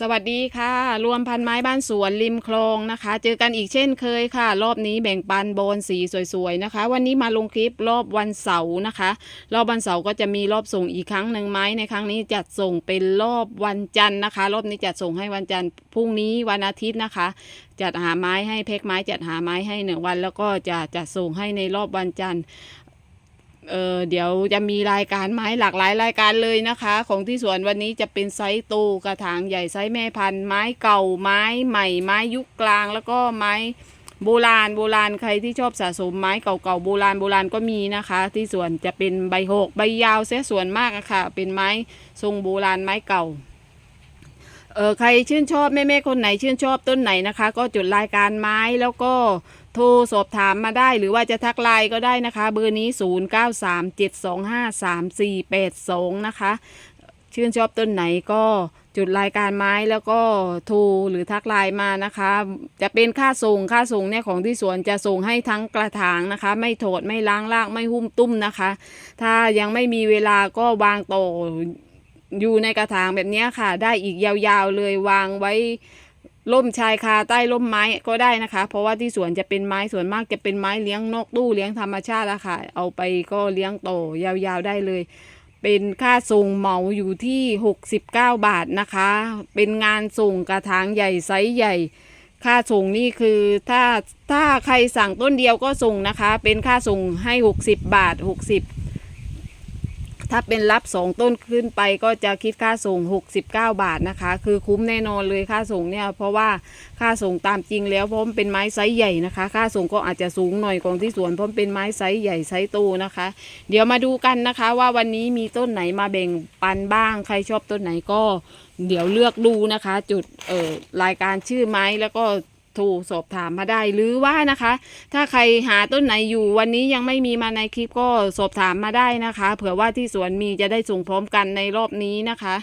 สวัสดีค่ะ รวมพันไม้บ้านสวนริมคลองนะคะ เจอกันอีกเช่นเคยค่ะ รอบนี้แบ่งปันโบนสีสวยๆนะคะ วันนี้มาลงคลิปรอบวันเสาร์นะคะ รอบวันเสาร์ก็จะมีรอบส่งอีกครั้งหนึ่งไม้ในครั้งนี้จัดส่งเป็นรอบวันจันทร์นะคะ รอบนี้จัดส่งให้วันจันทร์พรุ่งนี้วันอาทิตย์นะคะ จัดหาไม้ให้เพกไม้จัดหาไม้ให้หนึ่งวัน แล้วก็จะจัดส่งให้ในรอบวันจันทร์ เออเดี๋ยวจะมีรายการไม้หลากหลายรายการเลยนะคะ ของที่สวนวันนี้จะเป็นไซส์โตกระถางใหญ่ไซส์แม่พันธุ์ไม้เก่าไม้ใหม่ ไม้ยุคกลางแล้วก็ไม้โบราณโบราณใครที่ชอบสะสมไม้เก่าๆโบราณโบราณก็มีนะคะ ที่สวนจะเป็นใบหกใบยาวเสียส่วนมากอะค่ะ เป็นไม้ทรงโบราณไม้เก่าเออใครชื่นชอบแม่ๆคนไหนชื่นชอบต้นไหนนะคะ ก็จดรายการไม้แล้วก็ โทรสอบถามมาได้หรือว่าจะทักไลน์ก็ได้นะคะ เบอร์นี้ 0937253482 นะคะ ชื่นชอบต้นไหนก็จุดรายการไม้แล้วก็โทรหรือทักไลน์มานะคะ จะเป็นค่าส่งค่าส่งเนี่ยของที่สวนจะส่งให้ทั้งกระถางนะคะ ไม่โถดไม่ล้างลากไม่หุ้มตุ้มนะคะ ถ้ายังไม่มีเวลาก็วางโตอยู่ในกระถางแบบนี้ค่ะ ได้อีกยาวๆเลยวางไว้ ร่มชายคาใต้ร่มไม้ก็ได้นะคะ เพราะว่าที่สวนจะเป็นไม้ส่วนมากจะเป็นไม้เลี้ยงนกตู้เลี้ยงธรรมชาติอะค่ะ เอาไปก็เลี้ยงโตยาวๆได้เลย เป็นค่าส่งเหมาอยู่ที่ 69 บาทนะคะ เป็นงานส่งกระถางใหญ่ไซส์ใหญ่ ค่าส่งนี่คือถ้าถ้าใครสั่งต้นเดียวก็ส่งนะคะ เป็นค่าส่งให้ 60 บาท 60 ถ้าเป็นรับสองต้นขึ้นไปก็จะคิดค่าส่ง 69 บาทนะคะ คือคุ้มแน่นอนเลยค่าส่งเนี่ย เพราะว่าค่าส่งตามจริงแล้วเพราะมันเป็นไม้ไซส์ใหญ่นะคะ ค่าส่งก็อาจจะสูงหน่อยของที่สวนเพราะมันเป็นไม้ไซส์ใหญ่ไซส์โตนะคะ เดี๋ยวมาดูกันนะคะว่าวันนี้มีต้นไหนมาแบ่งปันบ้าง ใครชอบต้นไหนก็เดี๋ยวเลือกดูนะคะ จุดเอ่อรายการชื่อไม้แล้วก็ โทรสอบถามมาได้หรือว่านะคะ ถ้าใครหาต้นไหนอยู่วันนี้ยังไม่มีมาในคลิปก็สอบถามมาได้นะคะ เผื่อว่าที่สวนมีจะได้ส่งพร้อมกันในรอบนี้นะคะ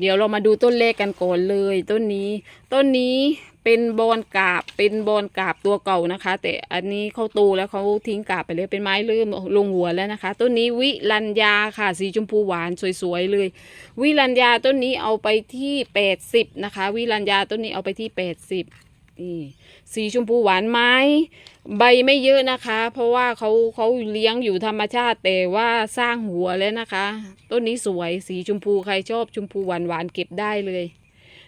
เดี๋ยวเรามาดูต้นเลขกันก่อนเลย ต้นนี้ ต้นนี้เป็นบอนกาบเป็นบอนกาบตัวเก่านะคะ แต่อันนี้เขาโตแล้วเขาทิ้งกาบไปเลยเป็นไม้เริ่มลงหัวแล้วนะคะ ต้นนี้วิรัญญาค่ะ สีชมพูหวานสวยๆเลย วิรัญญาต้นนี้เอาไปที่แปดสิบนะคะ วิรัญญาต้นนี้เอาไปที่แปดสิบ นี่สีชมพูหวานไม้ใบไม่เยอะนะคะ เพราะว่าเขาเขาเลี้ยงอยู่ธรรมชาติแต่ว่าสร้างหัวแล้วนะคะ ต้นนี้สวยสีชมพูใครชอบชมพูหวานหวานเก็บได้เลย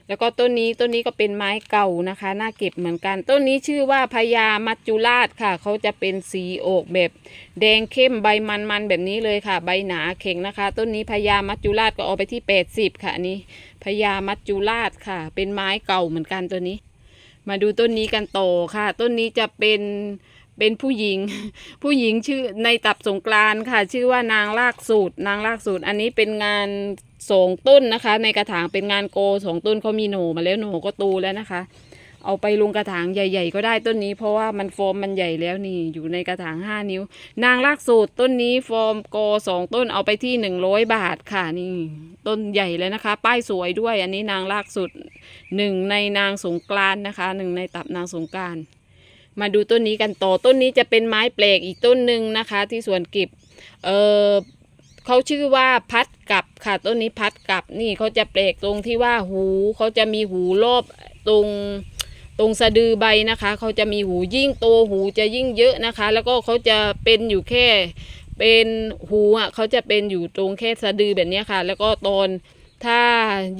แล้วก็ต้นนี้ต้นนี้ก็เป็นไม้เก่านะคะน่าเก็บเหมือนกัน ต้นนี้ชื่อว่าพญามัจจุราชค่ะเขาจะเป็นสีโอกแบบ แดงเข้มใบมันๆแบบนี้เลยค่ะ ใบหนาเข่งนะคะ ต้นนี้พญามัจจุราชก็เอาไปที่แปดสิบค่ะนนี้พญามัจจุราชค่ะ เป็นไม้เก่าเหมือนกันตัวนี้ มาดูต้นนี้กันต่อค่ะ ต้นนี้จะเป็นเป็นผู้หญิง ผู้หญิงชื่อในตับสงกรานค่ะ ชื่อว่านางลากสูตร นางลากสูตร อันนี้เป็นงานสองต้นนะคะ ในกระถางเป็นงานโกสองต้นเขามีโหนมาแล้วโหนก็ตูแล้วนะคะ เอาไปลงกระถางใหญ่ ๆ ก็ได้ต้นนี้ เพราะว่ามันฟอร์มมันใหญ่แล้วนี่อยู่ในกระถางห้านิ้ว นางลากสูตรต้นนี้ฟอร์มโกสองต้นเอาไปที่หนึ่งร้อยบาทค่ะนี่ ต้นใหญ่แล้วนะคะ ป้ายสวยด้วย อันนี้นางลากสุดหนึ่งในนางสงกรานนะคะหนึ่งในตับนางสงกรานมาดูต้นนี้กันต่อต้นนี้จะเป็นไม้แปลกอีกต้นหนึ่งนะคะ ที่สวนกิบเออเขาชื่อว่าพัดกับค่ะต้นนี้พัดกับนี่เขาจะแปลกตรงที่ว่าหูเขาจะมีหูรอบตรง ตรงสะดือใบนะคะเขาจะมีหูยิ่งโตหูจะยิ่งเยอะนะคะ แล้วก็เขาจะเป็นอยู่แค่เป็นหูอะเขาจะเป็นอยู่ตรงแค่สะดือแบบนี้ค่ะ แล้วก็ตอน ถ้า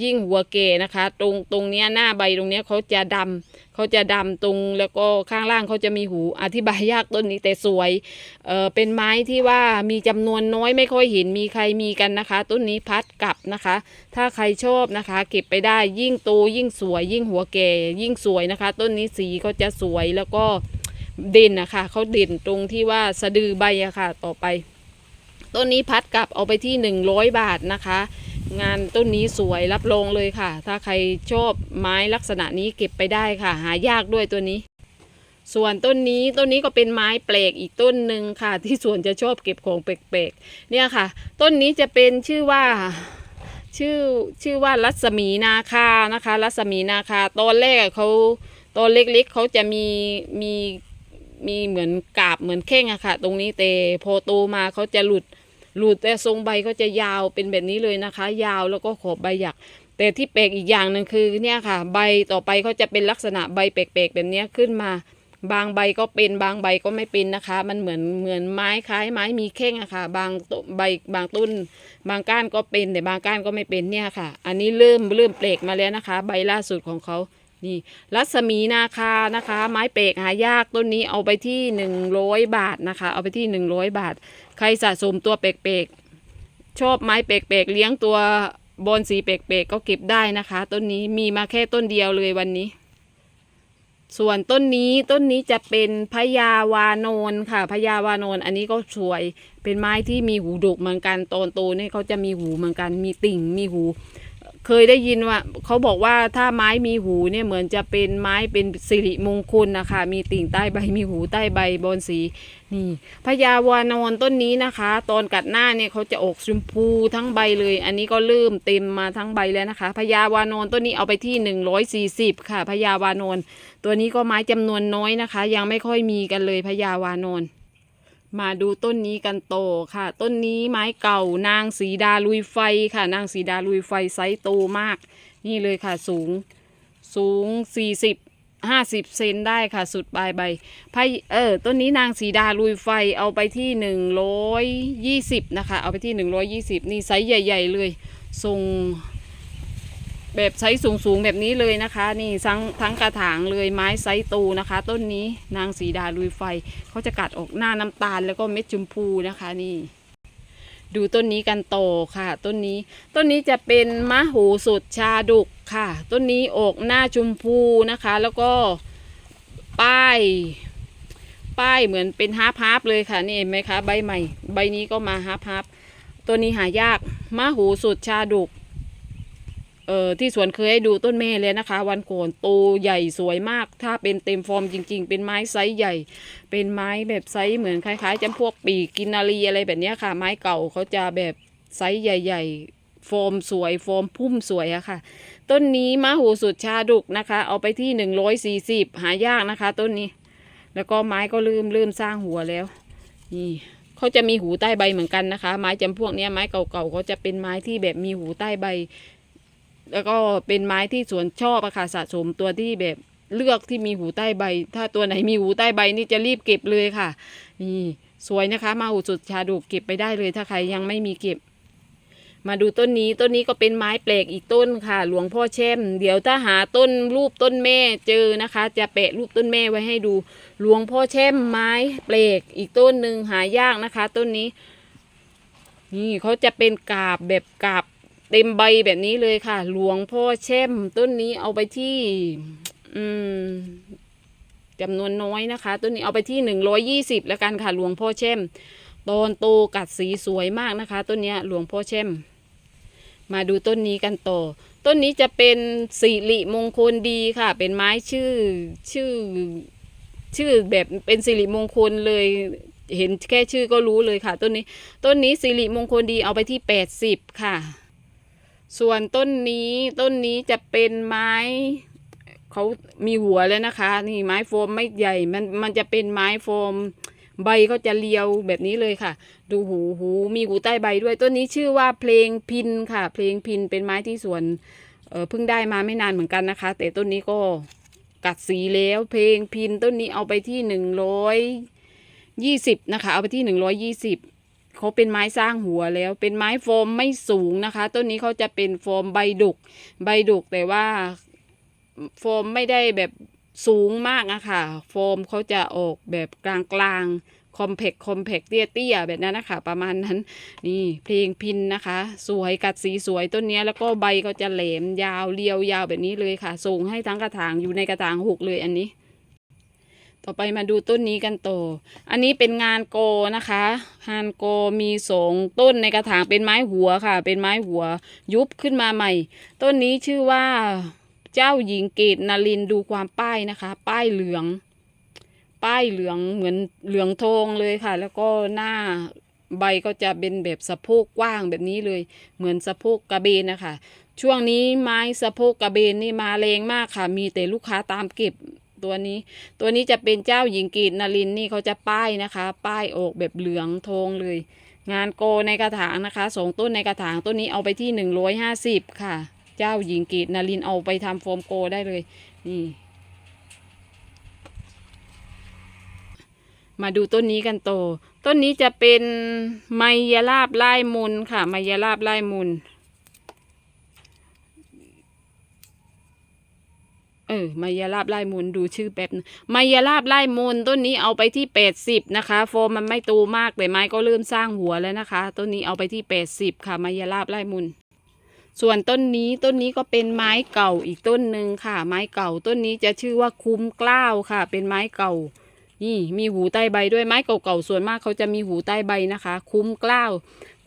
ยิ่งหัวเกนะคะ ตรงตรงเนี้ยหน้าใบตรงเนี้ยเขาจะดำเขาจะดำตรงแล้วก็ข้างล่างเขาจะมีหูอธิบายยากต้นนี้แต่สวยเออเป็นไม้ที่ว่ามีจำนวนน้อยไม่ค่อยเห็นมีใครมีกันนะคะ ต้นนี้พัดกลับนะคะ ถ้าใครชอบนะคะ เก็บไปได้ยิ่งโตยิ่งสวย ยิ่งหัวแก่ยิ่งสวยนะคะ ต้นนี้สีก็จะสวยแล้วก็เด่นนะคะเขาเด่นตรงที่ว่าสะดือใบอะค่ะ ต่อไป ต้นนี้พัดกลับเอาไปที่หนึ่งร้อยบาทนะคะ งานต้นนี้สวยรับรองเลยค่ะ ถ้าใครชอบไม้ลักษณะนี้เก็บไปได้ค่ะ หายากด้วยตัวนี้ ส่วนต้นนี้ต้นนี้ก็เป็นไม้แปลกอีกต้นหนึ่งค่ะ ที่สวนจะชอบเก็บของแปลกๆเนี่ยค่ะ ต้นนี้จะเป็นชื่อว่าชื่อชื่อว่ารัศมีนาคานะคะ รัศมีนาคาตอนแรกเขาตอนเล็กๆเขาจะมีมีมีเหมือนกาบเหมือนแข้งอะค่ะ ตรงนี้แต่พอโตมาเขาจะหลุด หลุดแต่ทรงใบก็จะยาวเป็นแบบนี้เลยนะคะ ยาวแล้วก็ขอบใบหยัก แต่ที่แปลกอีกอย่างหนึ่งคือเนี่ยค่ะ ใบต่อไปเขาจะเป็นลักษณะใบแปลกๆแบบนี้ขึ้นมา บางใบก็เป็นบางใบก็ไม่เป็นนะคะ มันเหมือนเหมือนไม้คล้ายไม้มีแข้งอะค่ะ บางต้นใบบางต้น บางก้านก็เป็นแต่บางก้านก็ไม่เป็นเนี่ยค่ะ อันนี้เริ่มเริ่มเปลกมาแล้วนะคะ ใบล่าสุดของเขานี่รัศมีนาคานะคะ ไม้เปลกหายากต้นนี้เอาไปที่หนึ่งร้อยบาทนะคะ เอาไปที่หนึ่งร้อยบาท ใครสะสมตัวเปลกๆ ชอบไม้เปลกๆ เลี้ยงตัวบอนสีเปลกๆ ก็เก็บได้นะคะ ต้นนี้มีมาแค่ต้นเดียวเลยวันนี้ ส่วนต้นนี้ต้นนี้จะเป็นพญาวานนค่ะพญาวานนอันนี้ก็สวย เป็นไม้ที่มีหูดกเหมือนกันตอนโตนี่เขาจะมีหูเหมือนกัน มีติ่งมีหู เคยได้ยินว่าเขาบอกว่าถ้าไม้มีหูเนี่ยเหมือนจะเป็นไม้เป็นสิริมงคลนะคะ มีติ่งใต้ใบมีหูใต้ใบบอนสีนี่พญาวานอนต้นนี้นะคะ ตอนกัดหน้าเนี่ยเขาจะออกชมพูทั้งใบเลย อันนี้ก็เริ่มเต็มมาทั้งใบแล้วนะคะพญาวานอนต้นนี้เอาไปที่หนึ่งร้อยสี่สิบค่ะพญาวานอนตัวนี้ก็ไม้จำนวนน้อยนะคะ ยังไม่ค่อยมีกันเลยพญาวานอน มาดูต้นนี้กันโตค่ะ ต้นนี้ไม้เก่านางสีดาลุยไฟค่ะ นางสีดาลุยไฟไซส์โตมาก นี่เลยค่ะสูงสูง 40 50 เซนได้ค่ะ สุดปลายใบไพเออต้นนี้นางสีดาลุยไฟเอาไปที่ 120 นะคะ เอาไปที่ 120 นี่ไซส์ใหญ่ ๆ เลยทรง แบบไซส์สูงๆแบบนี้เลยนะคะ นี่ทั้งทั้งกระถางเลยไม้ไซส์โตนะคะ ต้นนี้นางสีดาลุยไฟเขาจะกัดออกหน้าน้ำตาลแล้วก็เม็ดชมพูนะคะนี่ดูต้นนี้กันโตอค่ะ ต้นนี้ต้นนี้จะเป็นมะหูสุดชาดุกค่ะ ต้นนี้ออกหน้าชมพูนะคะ แล้วก็ป้าย ป้ายเหมือนเป็นฮาร์ปฮาร์ปเลยค่ะนี่เห็นไหมคะใบใหม่ ใบนี้ก็มาฮาร์ปฮาร์ปตัวนี้หายากมะหูสุดชาดุก เอ่อที่สวนเคยให้ดูต้นแม่เลยนะคะ วันโกนโตใหญ่สวยมาก ถ้าเป็นเต็มฟอร์มจริง ๆ เป็นไม้ไซส์ใหญ่ เป็นไม้แบบไซส์เหมือนคล้ายๆจำพวกปีกินนารีอะไรแบบนี้ค่ะ ไม้เก่าเขาจะแบบไซส์ใหญ่ ๆ ฟอร์มสวย ฟอร์มพุ่มสวยอะค่ะ ต้นนี้มะหูสุดชาดุกนะคะ เอาไปที่หนึ่งร้อยสี่สิบหายากนะคะ ต้นนี้ แล้วก็ไม้ก็เริ่มเริ่มสร้างหัวแล้ว นี่เขาจะมีหูใต้ใบเหมือนกันนะคะ ไม้จำพวกเนี้ยไม้เก่าๆเขาจะเป็นไม้ที่แบบมีหูใต้ใบ แล้วก็เป็นไม้ที่สวนชอบอะค่ะสะสมตัวที่แบบเลือกที่มีหูใต้ใบ ถ้าตัวไหนมีหูใต้ใบนี่จะรีบเก็บเลยค่ะ นี่สวยนะคะ มาหูสุดชาดูเก็บไปได้เลยถ้าใครยังไม่มีเก็บ มาดูต้นนี้ต้นนี้ก็เป็นไม้แปลกอีกต้นค่ะ หลวงพ่อแช่ม เดี๋ยวถ้าหาต้นรูปต้นแม่เจอนะคะ จะแปะรูปต้นแม่ไว้ให้ดู หลวงพ่อแช่มไม้แปลกอีกต้นหนึ่งหายากนะคะ ต้นนี้ นี่เขาจะเป็นกาบแบบกาบ เต็มใบแบบนี้เลยค่ะ หลวงพ่อแช่มต้นนี้เอาไปที่ อืมจำนวนน้อยนะคะ ต้นนี้เอาไปที่หนึ่งร้อยยี่สิบแล้วกันค่ะ หลวงพ่อแช่มตอนโตกัดสีสวยมากนะคะ ต้นนี้หลวงพ่อแช่มมาดูต้นนี้กันต่อ ต้นนี้จะเป็นสิริมงคลดีค่ะ เป็นไม้ชื่อชื่อ ชื่อแบบเป็นสิริมงคลเลย เห็นแค่ชื่อก็รู้เลยค่ะ ต้นนี้ ต้นนี้สิริมงคลดีเอาไปที่แปดสิบค่ะ ส่วนต้นนี้ต้นนี้จะเป็นไม้เขามีหัวแล้วนะคะ นี่ไม้โฟมไม่ใหญ่มันมันจะเป็นไม้โฟม ใบก็จะเรียวแบบนี้เลยค่ะ ดูหูหูมีหูใต้ใบด้วย ต้นนี้ชื่อว่าเพลงพินค่ะ เพลงพินเป็นไม้ที่สวนเออเพิ่งได้มาไม่นานเหมือนกันนะคะ แต่ต้นนี้ก็กัดสีแล้วเพลงพินต้นนี้เอาไปที่หนึ่งร้อยยี่สิบนะคะ เอาไปที่หนึ่งร้อยยี่สิบ เขาเป็นไม้สร้างหัวแล้ว เป็นไม้โฟมไม่สูงนะคะ ต้นนี้เขาจะเป็นโฟมใบดุก ใบดุกแต่ว่าโฟมไม่ได้แบบสูงมากอะค่ะ โฟมเขาจะออกแบบกลางๆคอมเพกคอมเพกเตี้ยๆแบบนั้นนะคะ ประมาณนั้น นี่เพลงพินนะคะ สวยกัดสีสวยต้นนี้แล้วก็ใบก็จะแหลมยาวเรียวยาวแบบนี้เลยค่ะ ส่งให้ทั้งกระถางอยู่ในกระถางหกเลยอันนี้ ต่อไปมาดูต้นนี้กันต่ออันนี้เป็นงานโกนะคะ งานโกมีสองต้นในกระถางเป็นไม้หัวค่ะ เป็นไม้หัวยุบขึ้นมาใหม่ ต้นนี้ชื่อว่าเจ้าหญิงเกตนารินดูความป้ายนะคะ ป้ายเหลือง ป้ายเหลืองเหมือนเหลืองทองเลยค่ะ แล้วก็หน้าใบก็จะเป็นแบบสะโพกกว้างแบบนี้เลย เหมือนสะโพกกระเบนนะคะ ช่วงนี้ไม้สะโพกกระเบนนี่มาแรงมากค่ะ มีแต่ลูกค้าตามเก็บ ตัวนี้ ตัวนี้จะเป็นเจ้าหญิงกีดนารินนี่เขาจะป้ายนะคะ ป้ายออกแบบเหลืองทองเลย งานโกในกระถางนะคะสองต้นในกระถางต้นนี้เอาไปที่หนึ่งร้อยห้าสิบค่ะ เจ้าหญิงเกตนารินเอาไปทำโฟมโกได้เลย นี่ มาดูต้นนี้กันโต ต้นนี้จะเป็นไมยลาบไล่มุนค่ะ ไมยลาบไล่มุน ออไมยลาบไล่มุนดูชื่อแป๊บนะไมยลาบไล่มุนต้นนี้เอาไปที่แปดสิบนะคะโฟมมันไม่โตมากแต่ไม้ก็เริ่มสร้างหัวแล้วนะคะ ต้นนี้เอาไปที่แปดสิบค่ะไมยาลาบไล่มุนส่วนต้นนี้ต้นนี้ก็เป็นไม้เก่าอีกต้นหนึ่งค่ะ ไม้เก่าต้นนี้จะชื่อว่าคุ้มกล้าวค่ะ เป็นไม้เก่า นี่มีหูใต้ใบด้วยไม้เก่าๆส่วนมากเขาจะมีหูใต้ใบนะคะ คุ้มกล้าว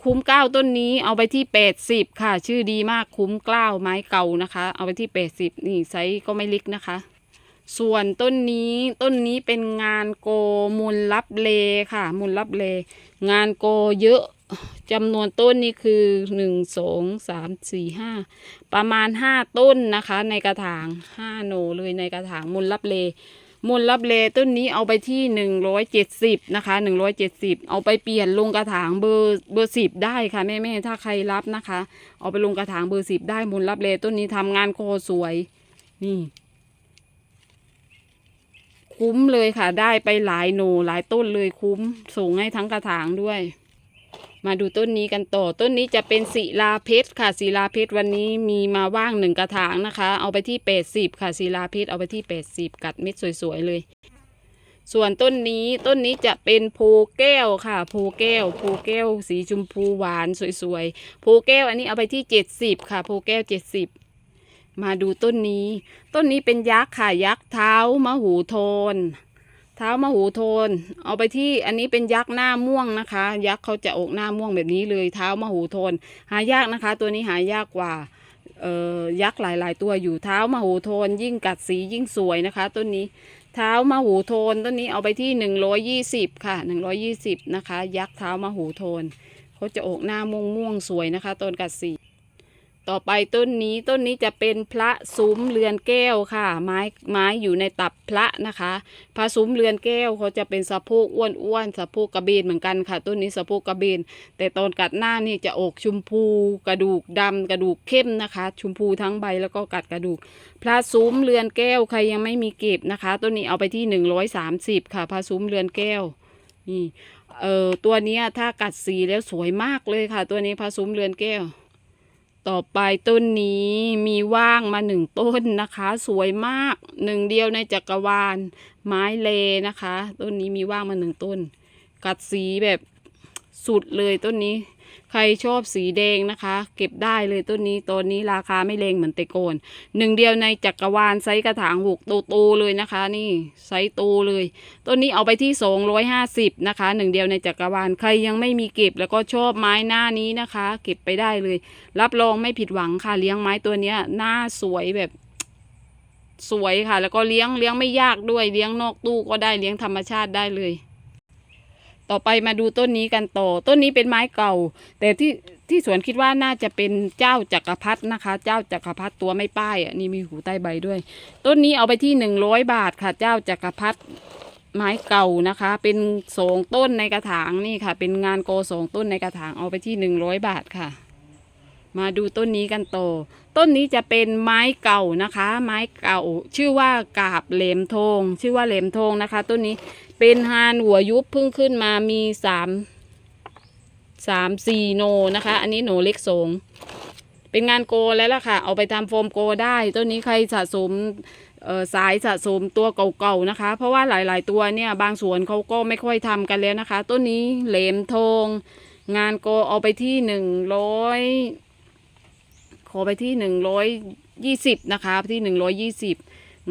คุ้มเกล้าต้นนี้เอาไปที่แปดสิบค่ะ ชื่อดีมากคุ้มเกล้าไม้เก่านะคะ เอาไปที่แปดสิบนี่ไซส์ก็ไม่เล็กนะคะ ส่วนต้นนี้ต้นนี้เป็นงานโกมูลลับเลค่ะ มูลลับเล งานโกเยอะจำนวนต้นนี่คือหนึ่งสองสามสี่ห้าประมาณห้าต้นนะคะ ในกระถางห้าโนเลยในกระถางมูลลับเล มูลลับเลต้นนี้เอาไปที่หนึ่งร้อยเจ็ดสิบนะคะหนึ่งร้อยเจ็ดสิบเอาไปเปลี่ยนลงกระถางเบอร์เบอร์สิบได้ค่ะแม่แม่ถ้าใครรับนะคะ เอาไปลงกระถางเบอร์สิบได้มูลลับเลต้นนี้ทำงานโคสวย นี่ คุ้มเลยค่ะ ได้ไปหลายโนหลายต้นเลยคุ้มส่งให้ทั้งกระถางด้วย มาดูต้นนี้กันต่อ ต้นนี้จะเป็นศิลาเพชรค่ะศิลาเพชรวันนี้มีมาว่างหนึ่งกระถางนะคะ เอาไปที่แปดสิบค่ะศิลาเพชรเอาไปที่แปดสิบกัดเม็ดสวยๆเลย ส่วนต้นนี้ต้นนี้จะเป็นโพแก้วค่ะ โพแก้ว โพแก้ว สีชมพูหวานสวยๆโพแก้วอันนี้เอาไปที่เจ็ดสิบค่ะ โพแก้วเจ็ดสิบมาดูต้นนี้ ต้นนี้เป็นยักษ์ค่ะยักษ์เท้ามะหูโทน เท้ามะหูโทน เอาไปที่อันนี้เป็นยักษ์หน้าม่วงนะคะ ยักษ์เขาจะอกหน้าม่วงแบบนี้เลยเท้ามะหูโทน หายากนะคะ ตัวนี้หายากกว่าเอ่อยักษ์หลาย ๆ ตัวอยู่เท้ามะหูโทน ยิ่งกัดสียิ่งสวยนะคะต้นนี้เท้ามะหูโทนต้นนี้เอาไปที่หนึ่งร้อยยี่สิบค่ะหนึ่งร้อยี่สิบนะคะ ยักษ์เท้ามะหูโทนเขาจะอกหน้าม่วงม่วงสวยนะคะต้นกัดสี ต่อไปต้นนี้ต้นนี้จะเป็นพระซุ้มเรือนแก้วค่ะ ไม้ไม้อยู่ในตับพระนะคะ พระซุ้มเรือนแก้วเขาจะเป็นสะโพกอ้วนๆสะโพกกระเบนเหมือนกันค่ะ ต้นนี้สะโพกกระเบน แต่ตอนกัดหน้านี่จะอกชมพู กระดูกดำกระดูกเข้มนะคะ ชมพูทั้งใบแล้วก็กัดกระดูก พระซุ้มเรือนแก้วใครยังไม่มีเก็บนะคะต้นนี้เอาไปที่หนึ่งร้อยสามสิบค่ะ พระซุ้มเรือนแก้วนี่เออตัวนี้ถ้ากัดสีแล้วสวยมากเลยค่ะ ตัวนี้พระซุ้มเรือนแก้ว ต่อไปต้นนี้มีว่างมาหนึ่งต้นนะคะ สวยมากหนึ่งเดียวในจักรวาล ไม้เลนะคะ ต้นนี้มีว่างมาหนึ่งต้น กัดสีแบบสุดเลยต้นนี้ ใครชอบสีแดงนะคะ เก็บได้เลยต้นนี้ต้นนี้ราคาไม่แรงเหมือนแต่โกนหนึ่งเดียวในจักรวาลไซส์กระถางหกโตๆเลยนะคะ นี่ไซส์โตเลยต้นนี้เอาไปที่สองร้อยห้าสิบนะคะหนึ่งเดียวในจักรวาลใครยังไม่มีเก็บแล้วก็ชอบไม้หน้านี้นะคะ เก็บไปได้เลย รับรองไม่ผิดหวังค่ะเลี้ยงไม้ตัวเนี้ยหน้าสวยแบบสวยค่ะ แล้วก็เลี้ยงเลี้ยงไม่ยากด้วยเลี้ยงนอกตู้ก็ได้เลี้ยงธรรมชาติได้เลย ต่อไปมาดูต้นนี้กันต่อ ต้นนี้เป็นไม้เก่า แต่ที่ที่สวนคิดว่าน่าจะเป็นเจ้าจักรพรรดินะคะ เจ้าจักรพรรดิตัวไม่ป้ายอะนี่มีหูใต้ใบด้วย ต้นนี้เอาไปที่หนึ่งร้อยบาทค่ะ เจ้าจักรพรรดิไม้เก่านะคะ เป็นสองต้นในกระถางนี่ค่ะ เป็นงานโกสองต้นในกระถางเอาไปที่หนึ่งร้อยบาทค่ะ มาดูต้นนี้กันต่อต้นนี้จะเป็นไม้เก่านะคะ ไม้เก่า ชื่อว่ากาบเหลมทองชื่อว่าเหลมทองนะคะ ต้นนี้เป็นฮานหัวยุบเพิ่งขึ้นมามีสามสามสี่โนนะคะ อันนี้โหนเล็กสงเป็นงานโกแล้วล่ะค่ะ เอาไปทำโฟมโกได้ ต้นนี้ใครสะสมสายสะสมตัวเก่าๆนะคะ เพราะว่าหลายๆตัวเนี่ยบางสวนเขาก็ไม่ค่อยทำกันแล้วนะคะ ต้นนี้เหลมทองงานโกเอาไปที่หนึ่งร้อย ขอไปที่หนึ่งร้อยยี่สิบนะคะที่หนึ่งร้อยยี่สิบ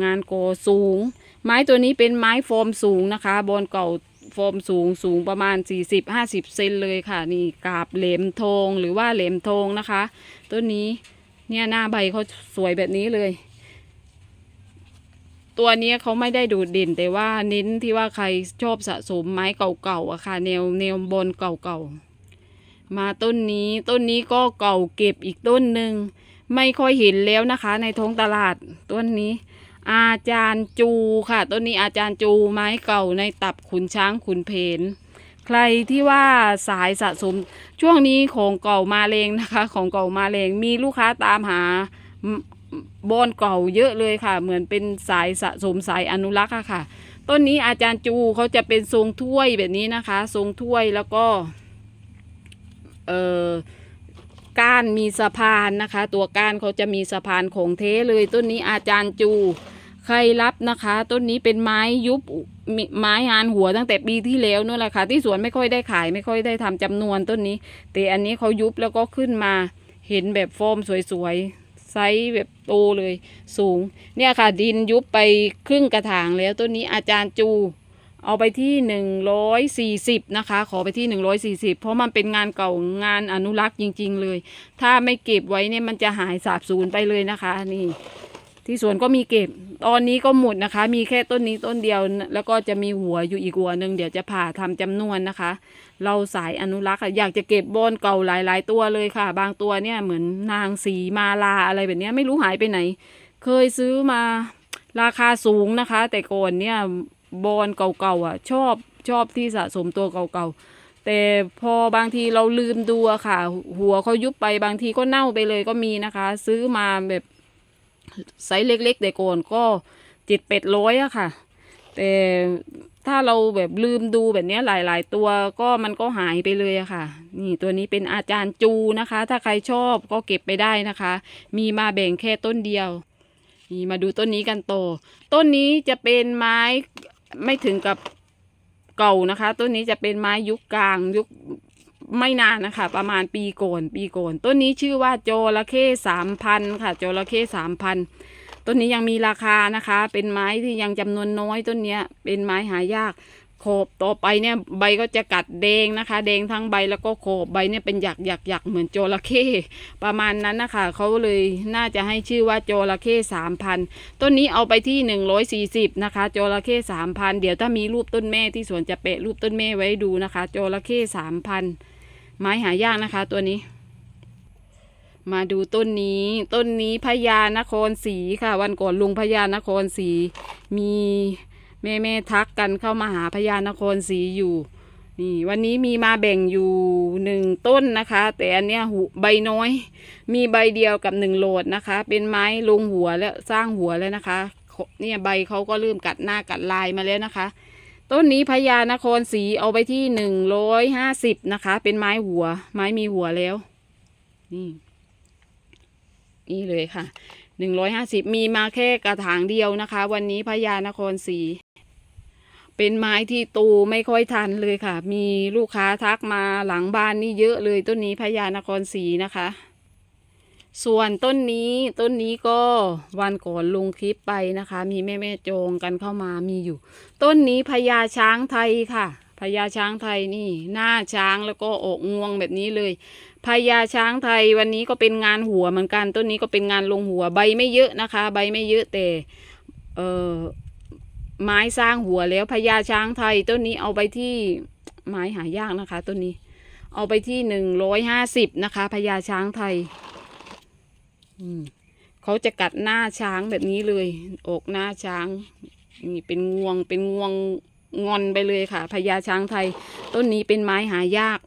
งานโกสูง ไม้ตัวนี้เป็นไม้โฟมสูงนะคะบอนเก่าโฟมสูงสูงประมาณ 40-50 เซนเลยค่ะ นี่กาบเหลมทองหรือว่าเหลมทองนะคะ ต้นนี้เนี่ยหน้าใบเขาสวยแบบนี้เลย ตัวนี้เขาไม่ได้ดูดเด่นแต่ว่าเน้นที่ว่าใครชอบสะสมไม้เก่าๆอะค่ะแนวแนวบนเก่าๆ มาต้นนี้ต้นนี้ก็เก่าเก็บอีกต้นหนึ่งไม่ค่อยเห็นแล้วนะคะ ในท้องตลาดต้นนี้ อาจารย์จูค่ะต้นนี้อาจารย์จูไม้เก่าในตับขุนช้างขุนเพนใครที่ว่าสายสะสมช่วงนี้ของเก่ามาแรงนะคะ ของเก่ามาแรงมีลูกค้าตามหาบอนเก่าเยอะเลยค่ะ เหมือนเป็นสายสะสมสายอนุรักษ์ค่ะต้นนี้อาจารย์จูเขาจะเป็นทรงถ้วยแบบนี้นะคะ ทรงถ้วยแล้วก็ เอ่อก้านมีสะพานนะคะ ตัวก้านเขาจะมีสะพานของเทเลยต้นนี้อาจารย์จูใครรับนะคะ ต้นนี้เป็นไม้ยุบไม้หานหัวตั้งแต่ปีที่แล้วนู่นแหละค่ะ ที่สวนไม่ค่อยได้ขายไม่ค่อยได้ทำจำนวนต้นนี้ แต่อันนี้เขายุบแล้วก็ขึ้นมาเห็นแบบฟอร์มสวยๆไซส์แบบโตเลยสูง เนี่ยค่ะดินยุบไปครึ่งกระถางแล้วต้นนี้อาจารย์จู เอาไปที่หนึ่งร้อยสี่สิบนะคะ ขอไปที่หนึ่งร้อยสี่สิบเพราะมันเป็นงานเก่างานอนุรักษ์จริง ๆ เลย ถ้าไม่เก็บไว้เนี่ยมันจะหายสาบสูญไปเลยนะคะนี่ที่สวนก็มีเก็บ ตอนนี้ก็หมดนะคะ มีแค่ต้นนี้ต้นเดียว แล้วก็จะมีหัวอยู่อีกหัวหนึ่งเดี๋ยวจะผ่าทำจำนวนนะคะ เราสายอนุรักษ์อยากจะเก็บบอนเก่าหลายๆ ตัวเลยค่ะ บางตัวเนี่ยเหมือนนางสีมาลาอะไรแบบนี้ไม่รู้หายไปไหน เคยซื้อมาราคาสูงนะคะ แต่ก่อนเนี่ย บอนเก่าๆอะ ชอบชอบที่สะสมตัวเก่าๆ แต่พอบางทีเราลืมดูอะค่ะ หัวเขายุบไปบางทีก็เน่าไปเลยก็มีนะคะ ซื้อมาแบบไซส์เล็กๆแต่ก่อนก็เจ็ดเป็ดร้อยอะค่ะ แต่ถ้าเราแบบลืมดูแบบนี้หลาย ๆ ตัวก็มันก็หายไปเลยอะค่ะ นี่ตัวนี้เป็นอาจารย์จูนะคะ ถ้าใครชอบก็เก็บไปได้นะคะ มีมาแบ่งแค่ต้นเดียวนี่มาดูต้นนี้กันโต ต้นนี้จะเป็นไม้ ไม่ถึงกับเก่านะคะ ต้นนี้จะเป็นไม้ยุคกลางยุคไม่นานนะคะ ประมาณปีก่อนปีก่อนต้นนี้ชื่อว่าโจระเข้สามพันค่ะ โจระเข้สามพันต้นนี้ยังมีราคานะคะ เป็นไม้ที่ยังจำนวนน้อยต้นเนี้ย เป็นไม้หายาก โขบต่อไปเนี่ยใบก็จะกัดแดงนะคะแดงทั้งใบแล้วก็โขบใบเนี่ยเป็นหยักหยักหยักเหมือนโจระเข้ประมาณนั้นนะคะเขาเลยน่าจะให้ชื่อว่าโจระเข้สามพันต้นนี้เอาไปที่หนึ่งร้อยสี่สิบนะคะจระเข้สามพันเดี๋ยวถ้ามีรูปต้นแม่ที่สวนจะเปะรูปต้นแม่ไว้ดูนะคะจระเข้สามพันไม้หายากนะคะ ตัวนี้มาดูต้นนี้ ต้นนี้พญานครศรีค่ะ วันก่อนลุงพญานครศรีมี แม่แม่ทักกันเข้ามาหาพญานครศรีอยู่ นี่วันนี้มีมาแบ่งอยู่หนึ่งต้นนะคะ แต่อันเนี้ยหูใบน้อย มีใบเดียวกับหนึ่งโหลดนะคะ เป็นไม้ลงหัวแล้วสร้างหัวแล้วนะคะ เนี่ยใบเขาก็เริ่มกัดหน้ากัดลายมาแล้วนะคะ ต้นนี้พญานครศรีเอาไปที่หนึ่งร้อยห้าสิบนะคะ เป็นไม้หัว ไม้มีหัวแล้ว นี่นี่เลยค่ะหนึ่งร้อยห้าสิบมีมาแค่กระถางเดียวนะคะ วันนี้พญานครศรี เป็นไม้ที่ตูไม่ค่อยทันเลยค่ะ มีลูกค้าทักมาหลังบ้านนี่เยอะเลยต้นนี้พญานครศรีนะคะ ส่วนต้นนี้ต้นนี้ก็วันก่อนลงคลิปไปนะคะ มีแม่แม่ๆโจงกันเข้ามามีอยู่ ต้นนี้พญาช้างไทยค่ะพญาช้างไทยนี่หน้าช้างแล้วก็อกงวงแบบนี้เลยพญาช้างไทยวันนี้ก็เป็นงานหัวเหมือนกัน ต้นนี้ก็เป็นงานลงหัวใบไม่เยอะนะคะ ใบไม่เยอะแต่เออ ไม้สร้างหัวแล้วพญาช้างไทยต้นนี้เอาไปที่ไม้หายากนะคะต้นนี้ เอาไปที่หนึ่งร้อยห้าสิบนะคะพญาช้างไทย อืมเขาจะกัดหน้าช้างแบบนี้เลย อกหน้าช้าง นี่เป็นงวงเป็นงวงงอนไปเลยค่ะพญาช้างไทย ต้นนี้เป็นไม้หายาก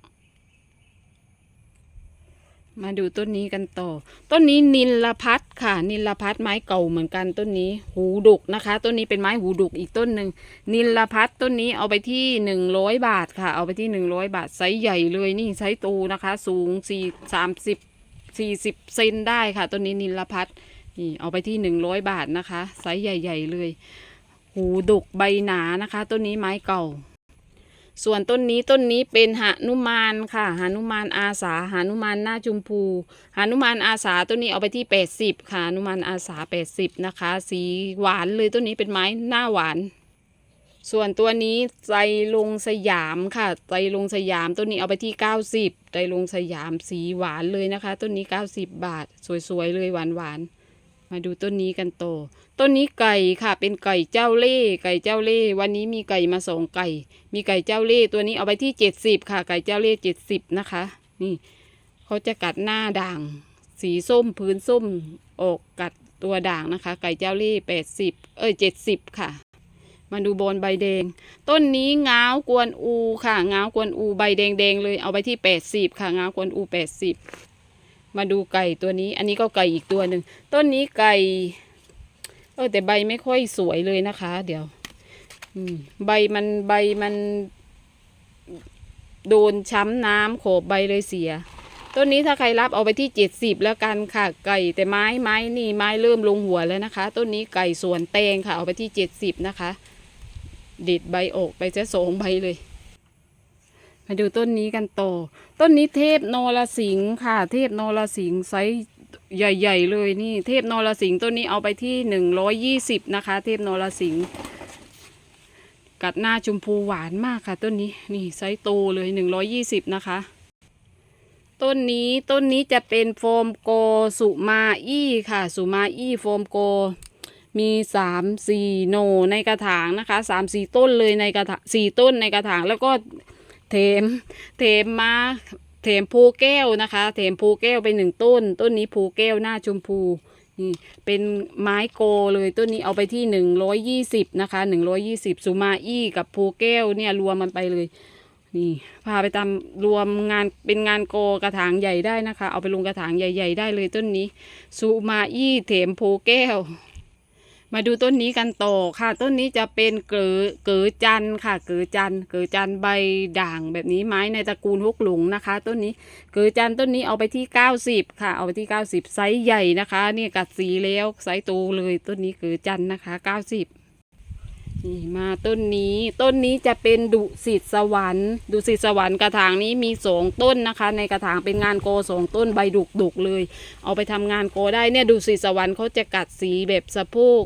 มาดูต้นนี้กันต่อ ต้นนี้นิลพัทค่ะ นิลพัทไม้เก่าเหมือนกันต้นนี้ หูดุกนะคะ ต้นนี้เป็นไม้หูดุกอีกต้นหนึ่งนิลพัทต้นนี้เอาไปที่หนึ่งร้อยบาทค่ะ เอาไปที่หนึ่งร้อยบาทไซส์ใหญ่เลยนี่ไซส์โตนะคะ สูงสี่สามสิบสี่สิบเซนได้ค่ะต้นนี้นิลพัทนี่เอาไปที่หนึ่งร้อยบาทนะคะไซส์ใหญ่ ๆ เลย หูดุกใบหนานะคะต้นนี้ไม้เก่า ส่วนต้นนี้ต้นนี้เป็นหานุมานค่ะหานุมานอาสาหานุมานหน้าจุมพูหานุมานอาสาต้นนี้เอาไปที่ 80 ค่ะหานุมานอาสา 80 นะคะ สีหวานเลยต้นนี้เป็นไม้หน้าหวาน ส่วนตัวนี้ใจลงสยามค่ะใจลงสยามต้นนี้เอาไปที่ 90ใจลงสยามสีหวานเลยนะคะ ต้นนี้ 90 บาท สวยๆเลยหวานๆมาดูต้นนี้กันโต ต้นนี้ไก่ค่ะเป็นไก่เจ้าเล่ห์ไก่เจ้าเล่ห์วันนี้มีไก่มาสองไก่ มีไก่เจ้าเล่ห์ตัวนี้เอาไปที่เจ็ดสิบค่ะ ไก่เจ้าเล่ห์เจ็ดสิบนะคะ นี่เขาจะกัดหน้าด่าง สีส้มพื้นส้มออกกัดตัวด่างนะคะ ไก่เจ้าเล่ห์แปดสิบเอ้ยเจ็ดสิบค่ะมาดูบนใบแดง ต้นนี้ง้าวกวนอูค่ะง้าวกวนอูใบแดงๆเลยเอาไปที่แปดสิบค่ะง้าวกวนอูแปดสิบมาดูไก่ตัวนี้ อันนี้ก็ไก่อีกตัวหนึ่งต้นนี้ไก่ เออแต่ใบไม่ค่อยสวยเลยนะคะ เดี๋ยวใบมันใบมัน โดนช้ำน้ำโขบใบเลยเสีย ต้นนี้ถ้าใครรับเอาไปที่เจ็ดสิบแล้วกันค่ะ ไก่แต่ไม้ไม้นี่ไม้เริ่มลงหัวแล้วนะคะ ต้นนี้ไก่สวนแตงค่ะ เอาไปที่เจ็ดสิบนะคะเด็ดใบออกไปจะสองใบเลย มาดูต้นนี้กันต่อ ต้นนี้เทพนรสิงห์ค่ะ เทพนรสิงห์ไซส์ ใหญ่ๆเลยนี่เทพนรสิงห์ต้นนี้เอาไปที่หนึ่งร้อยยี่สิบนะคะ เทพนรสิงห์กัดหน้าชมพูหวานมากค่ะ ต้นนี้นี่ไซส์โตเลยหนึ่งร้อยยี่สิบนะคะ ต้นนี้ต้นนี้จะเป็นโฟมโกสุมาอี้ค่ะสุมาอี้โฟมโก มีสามสี่โหนในกระถางนะคะสามสี่ต้นเลยในกระถางสี่ต้นในกระถางแล้วก็เถมเถมมา เถมภูแก้วนะคะเถมภูแก้วไปหนึ่งต้น ต้นนี้ภูแก้วหน้าชมพูนี่เป็นไม้โกเลยต้นนี้เอาไปที่หนึ่งร้อยยี่สิบนะคะหนึ่งร้อยยี่สิบสุมาอี้กับภูแก้วเนี่ยรวมมันไปเลยนี่พาไปทำรวมงานเป็นงานโกกระถางใหญ่ได้นะคะ เอาไปลงกระถางใหญ่ ๆ ได้เลยต้นนี้สุมาอี้เถมภูแก้ว มาดูต้นนี้กันต่อค่ะ ต้นนี้จะเป็นเก๋อเก๋อจันค่ะ เก๋อจันเก๋อจันใบด่างแบบนี้ไม้ในตระกูลฮกหลงนะคะ ต้นนี้เก๋อจันต้นนี้เอาไปที่ 90 ค่ะ เอาไปที่ 90 ไซส์ใหญ่นะคะ นี่กัดสีแล้วไซส์โตเลยต้นนี้เก๋อจันนะคะ 90นี่มาต้นนี้ต้นนี้จะเป็นดุสิตสวรรค์ ดุสิตสวรรค์กระถางนี้มีสองต้นนะคะ ในกระถางเป็นงานโกสองต้นใบดุกดุกๆเลย เอาไปทำงานโกได้เนี่ยดุสิตสวรรค์เขาจะกัดสีแบบสะโพก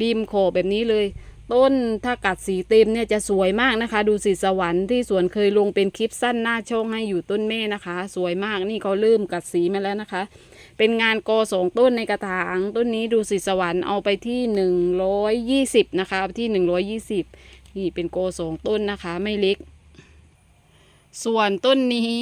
ริมโขบแบบนี้เลย ต้นถ้ากัดสีเต็มเนี่ยจะสวยมากนะคะ ดูสิสวรรค์ที่สวนเคยลงเป็นคลิปสั้นหน้าช่องให้อยู่ต้นแม่นะคะ สวยมากนี่เขาเริ่มกัดสีมาแล้วนะคะ เป็นงานกอสองต้นในกระถาง ต้นนี้ดูสิสวรรค์เอาไปที่หนึ่งร้อยยี่สิบนะคะที่หนึ่งร้อยยี่สิบนี่เป็นโกสองต้นนะคะไม่เล็ก ส่วนต้นนี้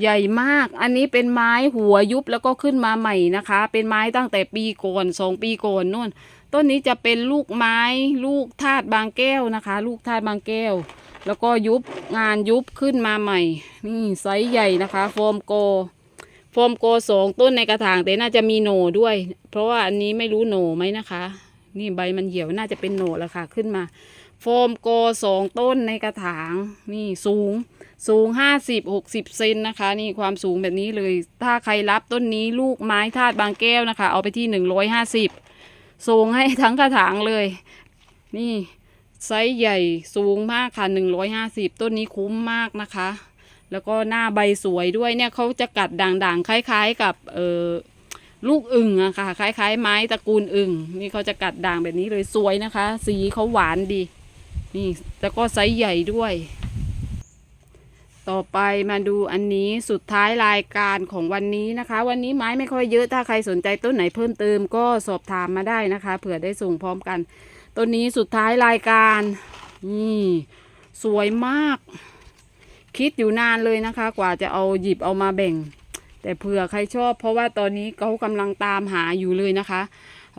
ใหญ่มาก อันนี้เป็นไม้หัวยุบแล้วก็ขึ้นมาใหม่นะคะ เป็นไม้ตั้งแต่ปีก่อนสองปีก่อนนู่น ต้นนี้จะเป็นลูกไม้ลูกธาตุบางแก้วนะคะ ลูกธาตุบางแก้ว แล้วก็ยุบงานยุบขึ้นมาใหม่ นี่ไซส์ใหญ่นะคะ โฟมโก โฟมโกสองต้นในกระถางแต่น่าจะมีโหนด้วย เพราะว่าอันนี้ไม่รู้โหนไหมนะคะ นี่ใบมันเหี่ยวน่าจะเป็นโหนแล้วค่ะขึ้นมา โฟมโกสองต้นในกระถาง นี่สูงสูงห้าสิบหกสิบเซนนะคะ นี่ความสูงแบบนี้เลย ถ้าใครรับต้นนี้ลูกไม้ธาตุบางแก้วนะคะ เอาไปที่หนึ่งร้อยห้าสิบ สูงให้ทั้งกระถางเลย นี่ไซส์ใหญ่สูงมากค่ะหนึ่งร้อยห้าสิบต้นนี้คุ้มมากนะคะ แล้วก็หน้าใบสวยด้วยเนี่ยเขาจะกัดด่างๆ คล้าย ๆ กับเออลูกอึ่งอะค่ะ คล้าย ๆ ไม้ตระกูลอึ่งนี่เขาจะกัดด่างแบบนี้เลยสวยนะคะ สีเขาหวานดี นี่แล้วก็ไซส์ใหญ่ด้วย ต่อไปมาดูอันนี้สุดท้ายรายการของวันนี้นะคะ วันนี้ไม้ไม่ค่อยเยอะถ้าใครสนใจต้นไหนเพิ่มเติมก็สอบถามมาได้นะคะเผื่อได้ส่งพร้อมกันต้นนี้สุดท้ายรายการนี่สวยมาก คิดอยู่นานเลยนะคะ กว่าจะเอาหยิบเอามาแบ่ง แต่เผื่อใครชอบ เพราะว่าตอนนี้เขากำลังตามหาอยู่เลยนะคะ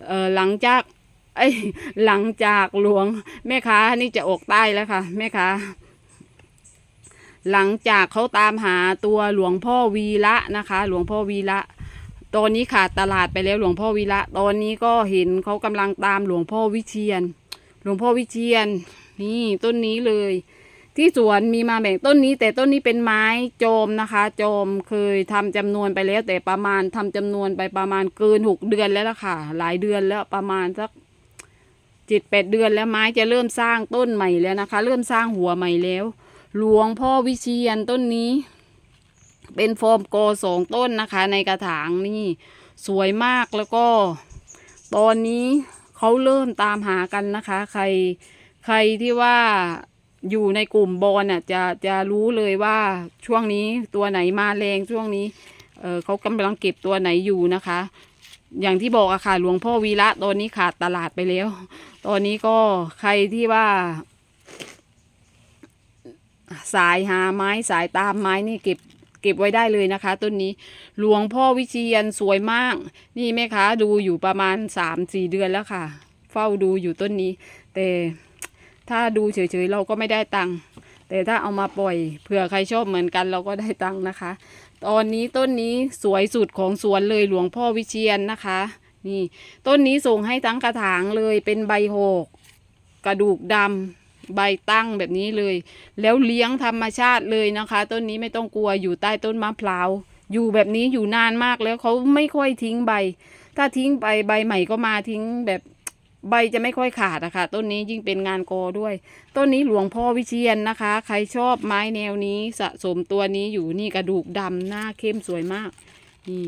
เออหลังจากไอ้หลังจากหลวงแม่ค้านี่จะออกใต้แล้วค่ะแม่ค้า หลังจากเขาตามหาตัวหลวงพ่อวีระนะคะ หลวงพ่อวีระตอนนี้ขาดตลาดไปแล้วหลวงพ่อวีระตอนนี้ก็เห็นเขากำลังตามหลวงพ่อวิเชียน หลวงพ่อวิเชียน นี่ต้นนี้เลย ที่สวนมีมาแบ่งต้นนี้ แต่ต้นนี้เป็นไม้โจมนะคะ โจมเคยทำจำนวนไปแล้ว แต่ประมาณทำจำนวนไปประมาณเกินหกเดือนแล้วล่ะค่ะ หลายเดือนแล้วประมาณสักจ็ดแปดเดือนแล้วไม้จะเริ่มสร้างต้นใหม่แล้วนะคะ เริ่มสร้างหัวใหม่แล้ว หลวงพ่อวิเชียนต้นนี้ เป็นโฟมโกสองต้นนะคะ ในกระถางนี่สวยมากแล้วก็ ตอนนี้เขาเริ่มตามหากันนะคะ ใครใครที่ว่าอยู่ในกลุ่มบอลน่ะจะจะรู้เลยว่าช่วงนี้ตัวไหนมาแรงช่วงนี้เออเขากำลังเก็บตัวไหนอยู่นะคะ อย่างที่บอกอะค่ะหลวงพ่อวีระตอนนี้ขาดตลาดไปแล้ว ตอนนี้ก็ใครที่ว่า สายหาไม้สายตามไม้นี่เก็บเก็บไว้ได้เลยนะคะต้นนี้หลวงพ่อวิเชียนสวยมาก นี่แม่ค้าดูอยู่ประมาณสามสี่เดือนแล้วค่ะ เฝ้าดูอยู่ต้นนี้ แต่ถ้าดูเฉยๆเราก็ไม่ได้ตังค์แต่ถ้าเอามาปล่อยเผื่อใครชอบเหมือนกันเราก็ได้ตังค์นะคะ ตอนนี้ต้นนี้สวยสุดของสวนเลยหลวงพ่อวิเชียนนะคะ นี่ต้นนี้ส่งให้ทั้งกระถางเลยเป็นใบหกกระดูกดำ ใบตั้งแบบนี้เลย แล้วเลี้ยงธรรมชาติเลยนะคะ ต้นนี้ไม่ต้องกลัวอยู่ใต้ต้นมะพร้าวอยู่แบบนี้อยู่นานมากแล้วเขาไม่ค่อยทิ้งใบ ถ้าทิ้งไปใบใหม่ก็มาทิ้งแบบใบจะไม่ค่อยขาดอะคะต้นนี้ยิ่งเป็นงานกอด้วย ต้นนี้หลวงพ่อวิเชียนนะคะ ใครชอบไม้แนวนี้สะสมตัวนี้อยู่นี่กระดูกดำหน้าเข้มสวยมาก นี่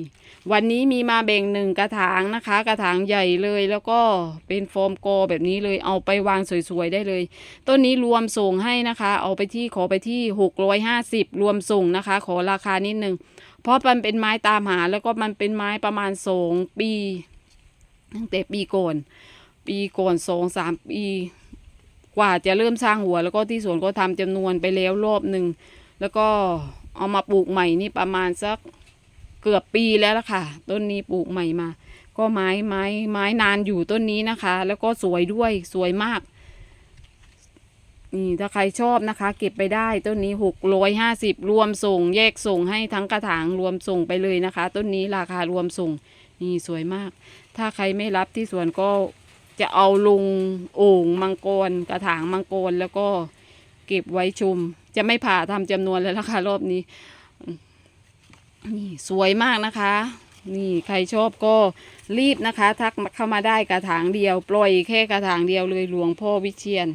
วันนี้มีมาแบ่งหนึ่งกระถางนะคะ กระถางใหญ่เลยแล้วก็เป็นโฟมโกแบบนี้เลยเอาไปวางสวยๆได้เลย ต้นนี้รวมส่งให้นะคะ เอาไปที่ขอไปที่หกร้อยห้าสิบรวมส่งนะคะ ขอราคานิดนึงเพราะมันเป็นไม้ตามหาแล้วก็มันเป็นไม้ประมาณสองปีตั้งแต่ปีก่อนปีก่อนสองสามปีกว่าจะเริ่มสร้างหัว แล้วก็ที่สวนก็ทำจำนวนไปแล้วรอบหนึ่งแล้วก็เอามาปลูกใหม่นี่ประมาณสัก เกือบปีแล้วล่ะค่ะ ต้นนี้ปลูกใหม่มา ก็ไม้ไม้ไม้นานอยู่ต้นนี้นะคะ แล้วก็สวยด้วยสวยมากนี่ถ้าใครชอบนะคะ เก็บไปได้ต้นนี้หกร้อยห้าสิบรวมส่ง แยกส่งให้ทั้งกระถางรวมส่งไปเลยนะคะ ต้นนี้ราคารวมส่ง นี่สวยมาก ถ้าใครไม่รับที่สวนก็จะเอาลงโอ่งมังกร กระถางมังกรแล้วก็เก็บไว้ชุม จะไม่ผ่าทำจำนวนแล้วนะคะรอบนี้ นี่สวยมากนะคะ นี่ใครชอบก็รีบนะคะ ทักเข้ามาได้กระถางเดียว ปล่อยแค่กระถางเดียวเลยหลวงพ่อวิเชียน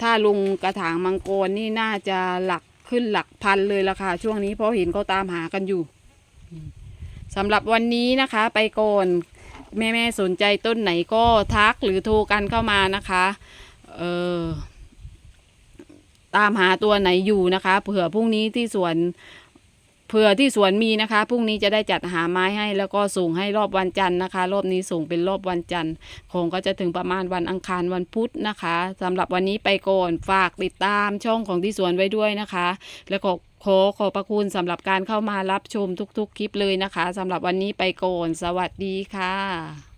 ถ้าลงกระถางมังกรนี่น่าจะหลักขึ้นหลักพันเลยละค่ะ ช่วงนี้เพราะเห็นเขาตามหากันอยู่สำหรับวันนี้นะคะ ไปก่อนแม่แม่ๆสนใจต้นไหนก็ทักหรือโทรกันเข้ามานะคะเออตามหาตัวไหนอยู่นะคะ เผื่อพรุ่งนี้ที่สวน เผื่อที่สวนมีนะคะพรุ่งนี้จะได้จัดหาไม้ให้แล้วก็ส่งให้รอบวันจันทร์นะคะ รอบนี้ส่งเป็นรอบวันจันทร์คงก็จะถึงประมาณวันอังคารวันพุธนะคะสำหรับวันนี้ไปก่อนฝากติดตามช่องของที่สวนไว้ด้วยนะคะ แล้วก็ขอขอบพระคุณสำหรับการเข้ามารับชมทุกๆคลิปเลยนะคะสำหรับวันนี้ไปก่อน สวัสดีค่ะ